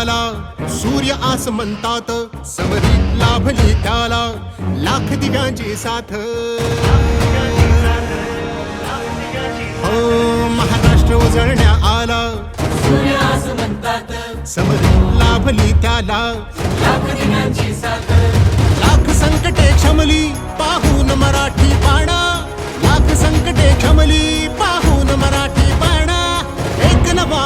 आला सूर्य आस म्हणतात. समरीत लाभली त्याला लाख दिव्यांची साथ. हो महाराष्ट्र उजळण्या आला. सूर्य असं म्हणतात. समरीत लाभली त्याला लाख दिनांची साथ.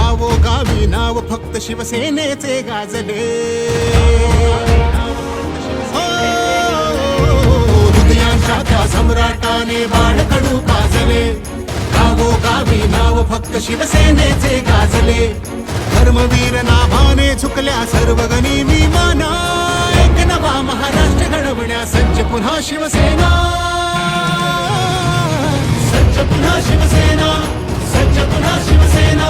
गावोगावी नाव फक्त शिवसेनेचे गाजले. हो, हृदयांच्या सम्राटाने बाळकडू पाजले. गावोगावी नाव फक्त शिवसेनेचे गाजले. धर्मवीर नाभाने झुकल्या सर्व गणी विमाना एक नवा महाराष्ट्र घडवण्या सज्ज पुन्हा शिवसेना. सज्ज पुन्हा शिवसेना सज्ज पुन्हा शिवसेना.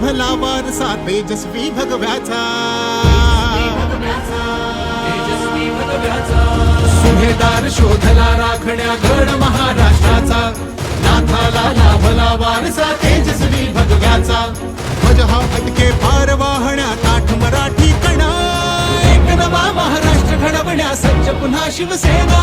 भला वारसा तेजस्वी भगव्याचा। सुभेदार शोधला राखण्या गड महाराष्ट्राचा। नाथाला लाभला वारसा तेजस्वी भगव्याचा। ध्वज हा फटके पार वाहण्या ताठ मराठी कणा। एक नवा महाराष्ट्र घडवण्या पुन्हा सज्ज पुन्हा शिवसेना।